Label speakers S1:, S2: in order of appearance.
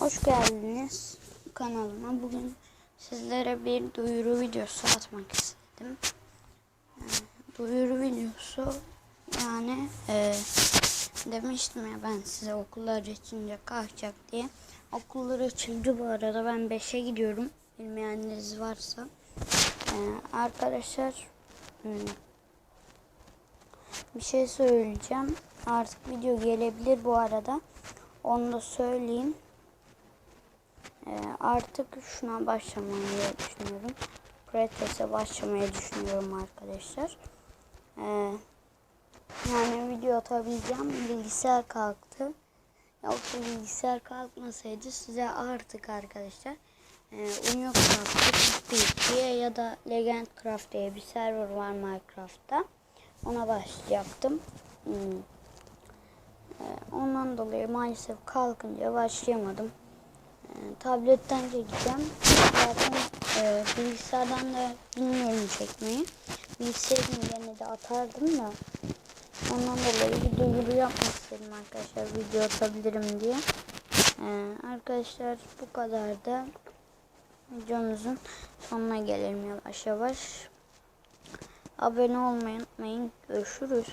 S1: Hoş geldiniz kanalıma. Bugün sizlere bir duyuru videosu atmak istedim. Ee, Duyuru videosu yani e, demiştim ya ben size okullar açınca kalkacak diye. Okullar açıldı bu arada ben 5'e gidiyorum. Bilmeyenleriniz varsa. Ee, arkadaşlar hmm, bir şey söyleyeceğim. Artık video gelebilir bu arada. Onu da söyleyeyim. Ee, artık şuna başlamayı düşünüyorum. Pretes'e başlamayı düşünüyorum arkadaşlar. Ee, yani video atabileceğim. Bilgisayar kalktı. Yoksa bilgisayar kalkmasaydı size artık arkadaşlar e, Unio Craft diye ya da Legend Craft diye bir server var Minecraft'ta. Ona başlayacaktım. Hmm. Ee, ondan dolayı maalesef kalkınca başlayamadım. Tabletten çekeceğim. Zaten e, bilgisayardan da bilmiyorum çekmeyi. Bilgisayarın yerine de atardım da. Ondan dolayı bir duyuru yapmak istedim arkadaşlar. Video atabilirim diye. Ee, arkadaşlar bu kadar da videomuzun sonuna gelelim yavaş yavaş. Abone olmayı unutmayın. Görüşürüz.